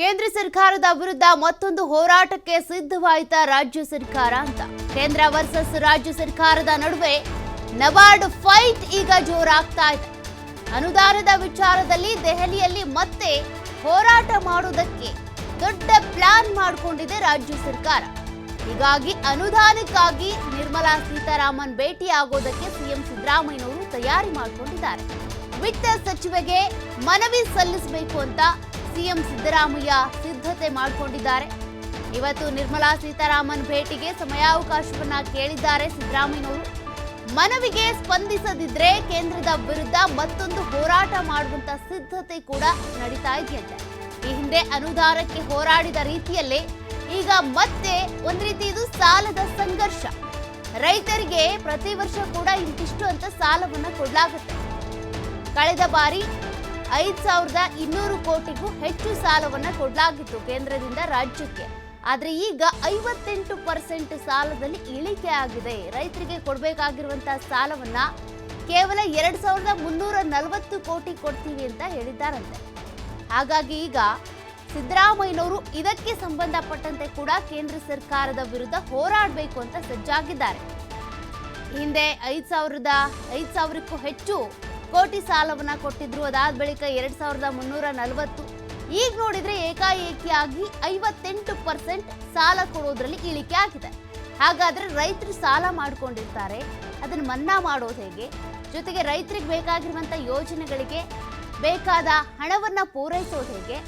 ಕೇಂದ್ರ ಸರ್ಕಾರದ ವಿರುದ್ಧ ಮತ್ತೊಂದು ಹೋರಾಟಕ್ಕೆ ಸಿದ್ಧವಾಯಿತ ರಾಜ್ಯ ಸರ್ಕಾರ ಅಂತ. ಕೇಂದ್ರ ವರ್ಸಸ್ ರಾಜ್ಯ ಸರ್ಕಾರದ ನಡುವೆ ನಬಾರ್ಡ್ ಫೈಟ್ ಈಗ ಜೋರಾಗ್ತಾ ಇದೆ. ಅನುದಾನದ ವಿಚಾರದಲ್ಲಿ ದೆಹಲಿಯಲ್ಲಿ ಮತ್ತೆ ಹೋರಾಟ ಮಾಡುವುದಕ್ಕೆ ದೊಡ್ಡ ಪ್ಲಾನ್ ಮಾಡಿಕೊಂಡಿದೆ ರಾಜ್ಯ ಸರ್ಕಾರ. ಹೀಗಾಗಿ ಅನುದಾನಕ್ಕಾಗಿ ನಿರ್ಮಲಾ ಸೀತಾರಾಮನ್ ಭೇಟಿ ಆಗೋದಕ್ಕೆ ಸಿಎಂ ಸಿದ್ದರಾಮಯ್ಯನವರು ತಯಾರಿ ಮಾಡಿಕೊಂಡಿದ್ದಾರೆ. ವಿತ್ತ ಸಚಿವೆಗೆ ಮನವಿ ಸಲ್ಲಿಸಬೇಕು ಅಂತ ಸಿಎಂ ಸಿದ್ದರಾಮಯ್ಯ ಸಿದ್ಧತೆ ಮಾಡಿಕೊಂಡಿದ್ದಾರೆ. ಇವತ್ತು ನಿರ್ಮಲಾ ಸೀತಾರಾಮನ್ ಭೇಟಿಗೆ ಸಮಯಾವಕಾಶವನ್ನ ಕೇಳಿದ್ದಾರೆ ಸಿದ್ದರಾಮಯ್ಯನವರು. ಮನವಿಗೆ ಸ್ಪಂದಿಸದಿದ್ರೆ ಕೇಂದ್ರದ ವಿರುದ್ಧ ಮತ್ತೊಂದು ಹೋರಾಟ ಮಾಡುವಂತ ಸಿದ್ಧತೆ ಕೂಡ ನಡೀತಾ ಇದೆಯಂತೆ. ಈ ಹಿಂದೆ ಅನುದಾನಕ್ಕೆ ಹೋರಾಡಿದ ರೀತಿಯಲ್ಲೇ ಈಗ ಮತ್ತೆ ಒಂದ್ ರೀತಿ ಇದು ಸಾಲದ ಸಂಘರ್ಷ. ರೈತರಿಗೆ ಪ್ರತಿ ವರ್ಷ ಕೂಡ ಇಂತಿಷ್ಟು ಅಂತ ಸಾಲವನ್ನ ಕೊಡ್ಲಾಗುತ್ತೆ. ಕಳೆದ ಬಾರಿ ಐದ್ ಸಾವಿರದ ಇನ್ನೂರು ಕೋಟಿಗೂ ಹೆಚ್ಚು ಸಾಲವನ್ನ ಕೊಡಲಾಗಿತ್ತು ಕೇಂದ್ರದಿಂದ ರಾಜ್ಯಕ್ಕೆ. ಆದ್ರೆ ಈಗ ಐವತ್ತೆಂಟು ಪರ್ಸೆಂಟ್ ಸಾಲದಲ್ಲಿ ಇಳಿಕೆ ಆಗಿದೆ. ರೈತರಿಗೆ ಕೊಡಬೇಕಾಗಿರುವಂತಹ ಸಾಲವನ್ನ ಕೇವಲ ಎರಡ್ ಸಾವಿರದ ಮುನ್ನೂರ ನಲವತ್ತು ಕೋಟಿ ಕೊಡ್ತೀವಿ ಅಂತ ಹೇಳಿದ್ದಾರಂತೆ. ಹಾಗಾಗಿ ಈಗ ಸಿದ್ದರಾಮಯ್ಯನವರು ಇದಕ್ಕೆ ಸಂಬಂಧಪಟ್ಟಂತೆ ಕೂಡ ಕೇಂದ್ರ ಸರ್ಕಾರದ ವಿರುದ್ಧ ಹೋರಾಡಬೇಕು ಅಂತ ಸಜ್ಜಾಗಿದ್ದಾರೆ. ಹಿಂದೆ ಐದ್ ಸಾವಿರದ, ಐದ್ ಸಾವಿರಕ್ಕೂ ಹೆಚ್ಚು ಕೋಟಿ ಸಾಲವನ್ನ ಕೊಟ್ಟಿದ್ರು. ಅದಾದ ಬಳಿಕ ಎರಡ್ ಸಾವಿರದ ಮುನ್ನೂರ ನಲವತ್ತು ಈಗ ನೋಡಿದ್ರೆ ಏಕಾಏಕಿಯಾಗಿ ಐವತ್ತೆಂಟು ಪರ್ಸೆಂಟ್ ಸಾಲ ಕೊಡೋದ್ರಲ್ಲಿ ಇಳಿಕೆ ಆಗಿದೆ. ಹಾಗಾದ್ರೆ ರೈತರು ಸಾಲ ಮಾಡ್ಕೊಂಡಿರ್ತಾರೆ. ಅದನ್ನ ಮನ್ನಾ ಮಾಡೋದು ಹೇಗೆ? ಜೊತೆಗೆ ರೈತರಿಗೆ ಬೇಕಾಗಿರುವಂತ ಯೋಜನೆಗಳಿಗೆ ಬೇಕಾದ ಹಣವನ್ನ ಪೂರೈಸೋದು ಹೇಗೆ?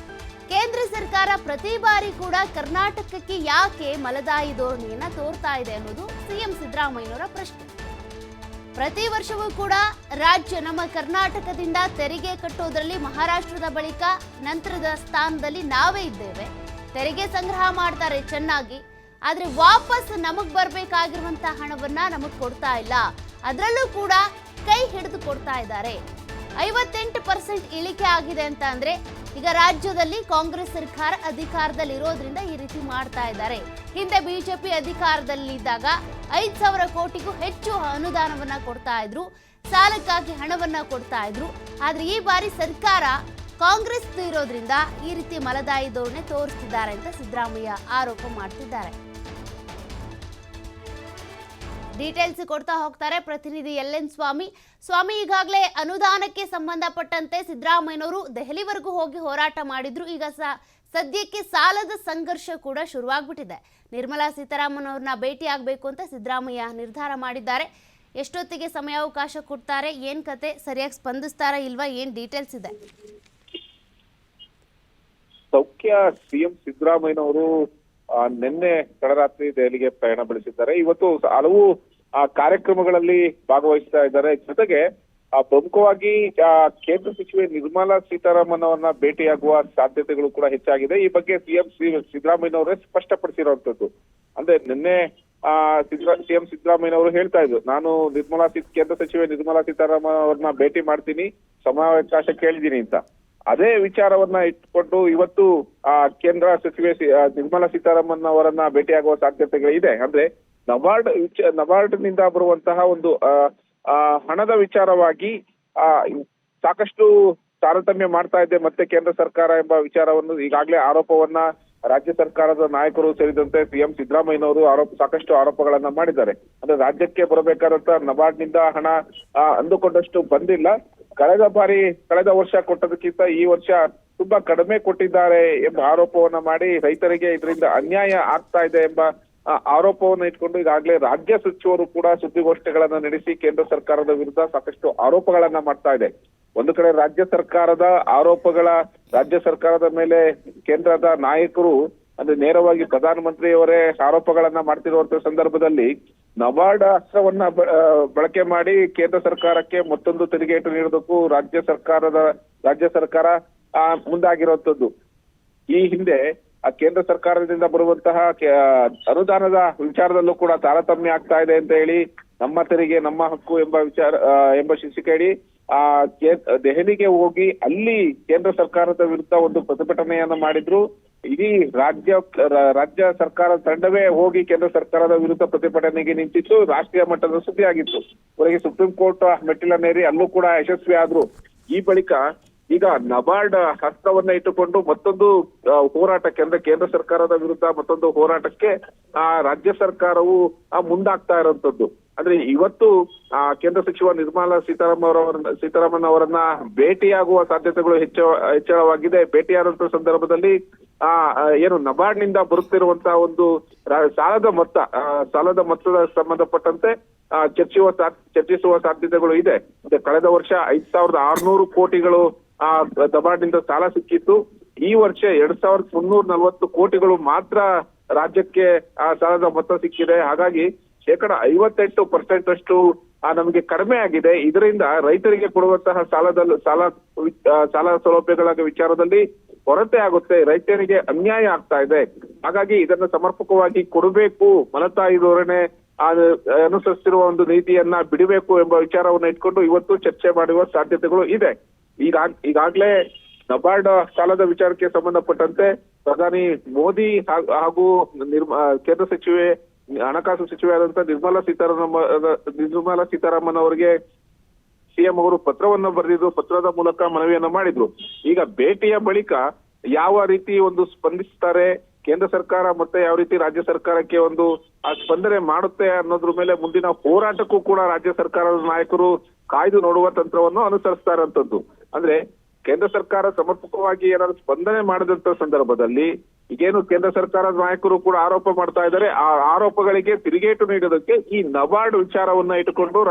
ಕೇಂದ್ರ ಸರ್ಕಾರ ಪ್ರತಿ ಬಾರಿ ಕೂಡ ಕರ್ನಾಟಕಕ್ಕೆ ಯಾಕೆ ಮಲದಾಯಿ ಧೋರಣೆಯನ್ನ ತೋರ್ತಾ ಇದೆ ಅನ್ನೋದು ಸಿಎಂ ಸಿದ್ದರಾಮಯ್ಯನವರ ಪ್ರಶ್ನೆ. ಪ್ರತಿ ವರ್ಷವೂ ಕೂಡ ರಾಜ್ಯ ನಮ್ಮ ಕರ್ನಾಟಕದಿಂದ ತೆರಿಗೆ ಕಟ್ಟೋದ್ರಲ್ಲಿ ಮಹಾರಾಷ್ಟ್ರದ ಬಳಿಕ ನಂತರದ ಸ್ಥಾನದಲ್ಲಿ ನಾವೇ ಇದ್ದೇವೆ. ತೆರಿಗೆ ಸಂಗ್ರಹ ಮಾಡ್ತಾರೆ ಚೆನ್ನಾಗಿ, ಆದರೆ ವಾಪಸ್ ನಮಗೆ ಬರಬೇಕಾಗಿರುವಂತಹ ಹಣವನ್ನ ನಮಗೆ ಕೊಡ್ತಾ ಇಲ್ಲ. ಅದರಲ್ಲೂ ಕೂಡ ಕೈ ಹಿಡಿದು ಕೊಡ್ತಾ ಇದ್ದಾರೆ. ಐವತ್ತೆಂಟು ಪರ್ಸೆಂಟ್ ಇಳಿಕೆ ಆಗಿದೆ ಅಂತ ಅಂದ್ರೆ ಈಗ ರಾಜ್ಯದಲ್ಲಿ ಕಾಂಗ್ರೆಸ್ ಸರ್ಕಾರ ಅಧಿಕಾರದಲ್ಲಿ ಇರೋದ್ರಿಂದ ಈ ರೀತಿ ಮಾಡ್ತಾ ಇದ್ದಾರೆ. ಹಿಂದೆ ಬಿಜೆಪಿ ಅಧಿಕಾರದಲ್ಲಿದ್ದಾಗ ಐದ್ ಸಾವಿರ ಕೋಟಿಗೂ ಹೆಚ್ಚು ಅನುದಾನವನ್ನ ಕೊಡ್ತಾ ಇದ್ರು, ಸಾಲಕ್ಕಾಗಿ ಹಣವನ್ನ ಕೊಡ್ತಾ ಇದ್ರು. ಆದ್ರೆ ಈ ಬಾರಿ ಸರ್ಕಾರ ಕಾಂಗ್ರೆಸ್ ಇರೋದ್ರಿಂದ ಈ ರೀತಿ ಮಲದಾಯಿ ಧೋರಣೆ ತೋರಿಸ್ತಿದ್ದಾರೆ ಅಂತ ಸಿದ್ದರಾಮಯ್ಯ ಆರೋಪ ಮಾಡ್ತಿದ್ದಾರೆ. ಡೀಟೇಲ್ಸ್ ಕೊಡ್ತಾ ಹೋಗ್ತಾರೆ ಪ್ರತಿನಿಧಿ ಎಲ್ ಎನ್ ಸ್ವಾಮಿ. ಸ್ವಾಮಿ ಈಗಾಗಲೇ ಅನುದಾನಕ್ಕೆ ಸಂಬಂಧಪಟ್ಟಂತೆ ಸಿದ್ದರಾಮಯ್ಯನವರು ದೆಹಲಿವರೆಗೂ ಹೋಗಿ ಹೋರಾಟ ಮಾಡಿದ್ರು. ಈಗ ಸದ್ಯಕ್ಕೆ ಸಾಲದ ಸಂಘರ್ಷ ಕೂಡ ಶುರುವಾಗ್ಬಿಟ್ಟಿದೆ. ನಿರ್ಮಲಾ ಸೀತಾರಾಮನ್ ಅವ್ರನ್ನ ಭೇಟಿ ಆಗಬೇಕು ಅಂತ ಸಿದ್ದರಾಮಯ್ಯ ನಿರ್ಧಾರ ಮಾಡಿದ್ದಾರೆ. ಎಷ್ಟೊತ್ತಿಗೆ ಸಮಯಾವಕಾಶ ಕೊಡ್ತಾರೆ, ಏನ್ ಕತೆ, ಸರಿಯಾಗಿ ಸ್ಪಂದಿಸ್ತಾರ ಇಲ್ವಾ, ಏನ್ ಡೀಟೇಲ್ಸ್ ಇದೆ? ಸೌಖ್ಯ ಸಿಎಂ ಸಿದ್ದರಾಮಯ್ಯನವರು ನಿನ್ನೆ ತಡರಾತ್ರಿ ದೆಹಲಿಗೆ ಪ್ರಯಾಣ ಬೆಳೆಸಿದ್ದಾರೆ. ಇವತ್ತು ಹಲವು ಆ, ಕಾರ್ಯಕ್ರಮಗಳಲ್ಲಿ ಭಾಗವಹಿಸ್ತಾ ಇದ್ದಾರೆ. ಜೊತೆಗೆ ಪ್ರಮುಖವಾಗಿ ಕೇಂದ್ರ ಸಚಿವೆ ನಿರ್ಮಲಾ ಸೀತಾರಾಮನ್ ಅವರನ್ನ ಭೇಟಿಯಾಗುವ ಸಾಧ್ಯತೆಗಳು ಕೂಡ ಹೆಚ್ಚಾಗಿದೆ. ಈ ಬಗ್ಗೆ ಸಿಎಂ ಸಿದ್ದರಾಮಯ್ಯನವರೇ ಸ್ಪಷ್ಟಪಡಿಸಿರುವಂತದ್ದು. ಅಂದ್ರೆ ನಿನ್ನೆ ಆ ಸಿಎಂ ಸಿದ್ದರಾಮಯ್ಯನವರು ಹೇಳ್ತಾ ಇದ್ರು. ನಾನು ನಿರ್ಮಲಾ ಸೀ ಕೇಂದ್ರ ಸಚಿವೆ ನಿರ್ಮಲಾ ಸೀತಾರಾಮನ್ ಅವ್ರನ್ನ ಭೇಟಿ ಮಾಡ್ತೀನಿ ಸಮಯಾವಕಾಶ ಕೇಳಿದ್ದೀನಿ ಅಂತ. ಅದೇ ವಿಚಾರವನ್ನ ಇಟ್ಕೊಂಡು ಇವತ್ತು ಆ ಕೇಂದ್ರ ಸಚಿವೆ ನಿರ್ಮಲಾ ಸೀತಾರಾಮನ್ ಅವರನ್ನ ಭೇಟಿಯಾಗುವ ಸಾಧ್ಯತೆಗಳಿದೆ. ಅಂದ್ರೆ ನಬಾರ್ಡ್ ನಬಾರ್ಡ್ನಿಂದ ಬರುವಂತಹ ಒಂದು ಹಣದ ವಿಚಾರವಾಗಿ ಸಾಕಷ್ಟು ತಾರತಮ್ಯ ಮಾಡ್ತಾ ಇದೆ ಮತ್ತೆ ಕೇಂದ್ರ ಸರ್ಕಾರ ಎಂಬ ವಿಚಾರವನ್ನು ಈಗಾಗಲೇ ಆರೋಪವನ್ನ ರಾಜ್ಯ ಸರ್ಕಾರದ ನಾಯಕರು ಸೇರಿದಂತೆ ಸಿಎಂ ಸಿದ್ದರಾಮಯ್ಯನವರು ಆರೋಪ, ಸಾಕಷ್ಟು ಆರೋಪಗಳನ್ನ ಮಾಡಿದ್ದಾರೆ. ಅಂದ್ರೆ ರಾಜ್ಯಕ್ಕೆ ಬರಬೇಕಾದಂತ ನಬಾರ್ಡ್ನಿಂದ ಹಣ ಅಂದುಕೊಂಡಷ್ಟು ಬಂದಿಲ್ಲ. ಕಳೆದ ಬಾರಿ, ಕಳೆದ ವರ್ಷ ಕೊಟ್ಟದಕ್ಕಿಂತ ಈ ವರ್ಷ ತುಂಬಾ ಕಡಿಮೆ ಕೊಟ್ಟಿದ್ದಾರೆ ಎಂಬ ಆರೋಪವನ್ನ ಮಾಡಿ ರೈತರಿಗೆ ಇದರಿಂದ ಅನ್ಯಾಯ ಆಗ್ತಾ ಇದೆ ಎಂಬ ಆರೋಪವನ್ನು ಇಟ್ಕೊಂಡು ಈಗಾಗಲೇ ರಾಜ್ಯ ಸಚಿವರು ಕೂಡ ಸುದ್ದಿಗೋಷ್ಠಿಗಳನ್ನ ನಡೆಸಿ ಕೇಂದ್ರ ಸರ್ಕಾರದ ವಿರುದ್ಧ ಸಾಕಷ್ಟು ಆರೋಪಗಳನ್ನ ಮಾಡ್ತಾ ಇದೆ. ಒಂದು ಕಡೆ ರಾಜ್ಯ ಸರ್ಕಾರದ ಆರೋಪಗಳ, ರಾಜ್ಯ ಸರ್ಕಾರದ ಮೇಲೆ ಕೇಂದ್ರದ ನಾಯಕರು, ಅಂದ್ರೆ ನೇರವಾಗಿ ಪ್ರಧಾನಮಂತ್ರಿಯವರೇ ಆರೋಪಗಳನ್ನ ಮಾಡ್ತಿರುವಂತ ಸಂದರ್ಭದಲ್ಲಿ ನಬಾರ್ಡ್ ಅಸ್ತ್ರವನ್ನ ಬಳಕೆ ಮಾಡಿ ಕೇಂದ್ರ ಸರ್ಕಾರಕ್ಕೆ ಮತ್ತೊಂದು ತಿರುಗೇಟು ನೀಡೋದಕ್ಕೂ ರಾಜ್ಯ ಸರ್ಕಾರದ, ರಾಜ್ಯ ಸರ್ಕಾರ ಮುಂದಾಗಿರುವಂತದ್ದು. ಈ ಹಿಂದೆ ಕೇಂದ್ರ ಸರ್ಕಾರದಿಂದ ಬರುವಂತಹ ಅನುದಾನದ ವಿಚಾರದಲ್ಲೂ ಕೂಡ ತಾರತಮ್ಯ ಆಗ್ತಾ ಇದೆ ಅಂತ ಹೇಳಿ ನಮ್ಮ ತೆರಿಗೆ, ನಮ್ಮ ಹಕ್ಕು ಎಂಬ ವಿಚಾರ ಎಂಬ ಎಂಬ ಶೀರ್ಷಿಕೆಯಡಿ ಆ ದೆಹಲಿಗೆ ಹೋಗಿ ಅಲ್ಲಿ ಕೇಂದ್ರ ಸರ್ಕಾರದ ವಿರುದ್ಧ ಒಂದು ಪ್ರತಿಭಟನೆಯನ್ನ ಮಾಡಿದ್ರು. ಇಡೀ ರಾಜ್ಯ ರಾಜ್ಯ ಸರ್ಕಾರದ ತಂಡವೇ ಹೋಗಿ ಕೇಂದ್ರ ಸರ್ಕಾರದ ವಿರುದ್ಧ ಪ್ರತಿಭಟನೆಗೆ ನಿಂತಿತ್ತು. ರಾಷ್ಟ್ರೀಯ ಮಟ್ಟದ ಸುದ್ದಿ ಆಗಿತ್ತು ಅವರಿಗೆ ಸುಪ್ರೀಂ ಕೋರ್ಟ್ ಮೆಟ್ಟಿಲನೇರಿ ಅಲ್ಲೂ ಕೂಡ ಯಶಸ್ವಿ ಆದ್ರು ಈ ಬಳಿಕ ಈಗ ನಬಾರ್ಡ್ ಹಸ್ತವನ್ನ ಇಟ್ಟುಕೊಂಡು ಮತ್ತೊಂದು ಹೋರಾಟಕ್ಕೆ ಅಂದ್ರೆ ಕೇಂದ್ರ ಸರ್ಕಾರದ ವಿರುದ್ಧ ಮತ್ತೊಂದು ಹೋರಾಟಕ್ಕೆ, ಆ, ರಾಜ್ಯ ಸರ್ಕಾರವು ಮುಂದಾಗ್ತಾ ಇರುವಂತದ್ದು ಅಂದ್ರೆ ಇವತ್ತು, ಆ, ಕೇಂದ್ರ ಸಚಿವ ನಿರ್ಮಲಾ ಅವರನ್ನ ಸೀತಾರಾಮನ್ ಅವರನ್ನ ಭೇಟಿಯಾಗುವ ಸಾಧ್ಯತೆಗಳು ಹೆಚ್ಚ, ಹೆಚ್ಚಳವಾಗಿದೆ. ಭೇಟಿಯಾದಂತ ಸಂದರ್ಭದಲ್ಲಿ, ಆ ಏನು ನಬಾರ್ಡ್ನಿಂದ ಬರುತ್ತಿರುವಂತಹ ಒಂದು ಸಾಲದ ಮೊತ್ತ ಸಾಲದ ಮೊತ್ತದ ಸಂಬಂಧಪಟ್ಟಂತೆ ಚರ್ಚಿಸುವ ಚರ್ಚಿಸುವ ಸಾಧ್ಯತೆಗಳು ಇದೆ. ಕಳೆದ ವರ್ಷ ಐದ್ ಸಾವಿರದ ಆರ್ನೂರು ಕೋಟಿಗಳು ಆ ನಬಾರ್ಡ್ನಿಂದ ಸಾಲ ಸಿಕ್ಕಿತ್ತು ಈ ವರ್ಷ ಎರಡ್ ಸಾವಿರದ ಮುನ್ನೂರ ನಲವತ್ತು ಕೋಟಿಗಳು ಮಾತ್ರ ರಾಜ್ಯಕ್ಕೆ, ಆ, ಸಾಲದ ಮೊತ್ತ ಸಿಕ್ಕಿದೆ. ಹಾಗಾಗಿ ಶೇಕಡ ಐವತ್ತೆಂಟು ಪರ್ಸೆಂಟ್ ಅಷ್ಟು ನಮಗೆ ಕಡಿಮೆ ಆಗಿದೆ. ಇದರಿಂದ ರೈತರಿಗೆ ಕೊಡುವಂತಹ ಸಾಲದಲ್ಲಿ ಸಾಲ ಸಾಲ ಸೌಲಭ್ಯಗಳ ವಿಚಾರದಲ್ಲಿ ಕೊರತೆ ಆಗುತ್ತೆ. ರೈತರಿಗೆ ಅನ್ಯಾಯ ಆಗ್ತಾ ಇದೆ. ಹಾಗಾಗಿ ಇದನ್ನ ಸಮರ್ಪಕವಾಗಿ ಕೊಡಬೇಕು. ಮಲತಾಯಿ ಧೋರಣೆ ಅನುಸರಿಸಿರುವ ಒಂದು ನೀತಿಯನ್ನ ಬಿಡಬೇಕು ಎಂಬ ವಿಚಾರವನ್ನು ಇಟ್ಕೊಂಡು ಇವತ್ತು ಚರ್ಚೆ ಮಾಡುವ ಸಾಧ್ಯತೆಗಳು ಇದೆ. ಈಗ ಈಗಾಗ್ಲೇ ನಬಾರ್ಡ್ ಸಾಲದ ವಿಚಾರಕ್ಕೆ ಸಂಬಂಧಪಟ್ಟಂತೆ ಪ್ರಧಾನಿ ಮೋದಿ ಹಾಗೂ- ಕೇಂದ್ರ ಸಚಿವೆ, ಹಣಕಾಸು ಸಚಿವೆ ಆದಂತ ನಿರ್ಮಲಾ ಸೀತಾರಾಮ, ನಿರ್ಮಲಾ ಸೀತಾರಾಮನ್ ಅವರಿಗೆ ಸಿಎಂ ಅವರು ಪತ್ರವನ್ನ ಬರೆದಿದ್ರು ಪತ್ರದ ಮೂಲಕ ಮನವಿಯನ್ನ ಮಾಡಿದ್ರು. ಈಗ ಭೇಟಿಯ ಬಳಿಕ ಯಾವ ರೀತಿ ಒಂದು ಸ್ಪಂದಿಸ್ತಾರೆ, ಕೇಂದ್ರ ಸರ್ಕಾರ ಮತ್ತೆ ಯಾವ ರೀತಿ ರಾಜ್ಯ ಸರ್ಕಾರಕ್ಕೆ ಒಂದು ಆ ಸ್ಪಂದನೆ ಮಾಡುತ್ತೆ ಅನ್ನೋದ್ರ ಮೇಲೆ ಮುಂದಿನ ಹೋರಾಟಕ್ಕೂ ಕೂಡ ರಾಜ್ಯ ಸರ್ಕಾರದ ನಾಯಕರು ಕಾಯ್ದು ನೋಡುವ ತಂತ್ರವನ್ನು ಅನುಸರಿಸ್ತಾ ಇರೋಂಥದ್ದು ಅಂದ್ರೆ ಕೇಂದ್ರ ಸರ್ಕಾರ ಸಮರ್ಪಕವಾಗಿ ಏನಾದ್ರು ಸ್ಪಂದನೆ ಮಾಡಿದಂತ ಸಂದರ್ಭದಲ್ಲಿ ಈಗೇನು ಕೇಂದ್ರ ಸರ್ಕಾರದ ನಾಯಕರು ಕೂಡ ಆರೋಪ ಮಾಡ್ತಾ ಇದ್ದಾರೆ. ಆ ಆರೋಪಗಳಿಗೆ ತಿರುಗೇಟು ನೀಡೋದಕ್ಕೆ ಈ ನಬಾರ್ಡ್ ವಿಚಾರವನ್ನ ಇಟ್ಟುಕೊಂಡು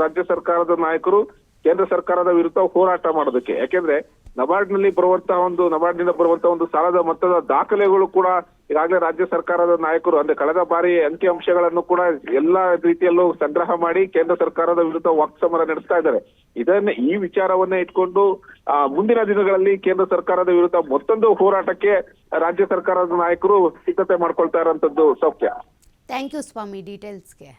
ರಾಜ್ಯ ಸರ್ಕಾರದ ನಾಯಕರು ಕೇಂದ್ರ ಸರ್ಕಾರದ ವಿರುದ್ಧ ಹೋರಾಟ ಮಾಡೋದಕ್ಕೆ. ಯಾಕೆಂದ್ರೆ ನಬಾರ್ಡ್ನಲ್ಲಿ ಬರುವಂತಹ ಒಂದು ನಬಾರ್ಡ್ನಿಂದ ಬರುವಂತಹ ಒಂದು ಸಾಲದ ಮೊತ್ತದ ದಾಖಲೆಗಳು ಕೂಡ ಈಗಾಗಲೇ ರಾಜ್ಯ ಸರ್ಕಾರದ ನಾಯಕರು, ಅಂದ್ರೆ ಕಳೆದ ಬಾರಿ ಅಂಕಿ ಅಂಶಗಳನ್ನು ಕೂಡ ಎಲ್ಲಾ ರೀತಿಯಲ್ಲೂ ಸಂಗ್ರಹ ಮಾಡಿ ಕೇಂದ್ರ ಸರ್ಕಾರದ ವಿರುದ್ಧ ವಾಕ್ಸಮರ ನಡೆಸ್ತಾ ಇದ್ದಾರೆ. ಇದನ್ನ ಈ ವಿಚಾರವನ್ನ ಇಟ್ಕೊಂಡು ಮುಂದಿನ ದಿನಗಳಲ್ಲಿ ಕೇಂದ್ರ ಸರ್ಕಾರದ ವಿರುದ್ಧ ಮತ್ತೊಂದು ಹೋರಾಟಕ್ಕೆ ರಾಜ್ಯ ಸರ್ಕಾರದ ನಾಯಕರು ಸಿದ್ಧತೆ ಮಾಡ್ಕೊಳ್ತಾ ಇರೋಂಥದ್ದು ಸೌಖ್ಯ. Thank you Swami ಡೀಟೇಲ್ಸ್ಗೆ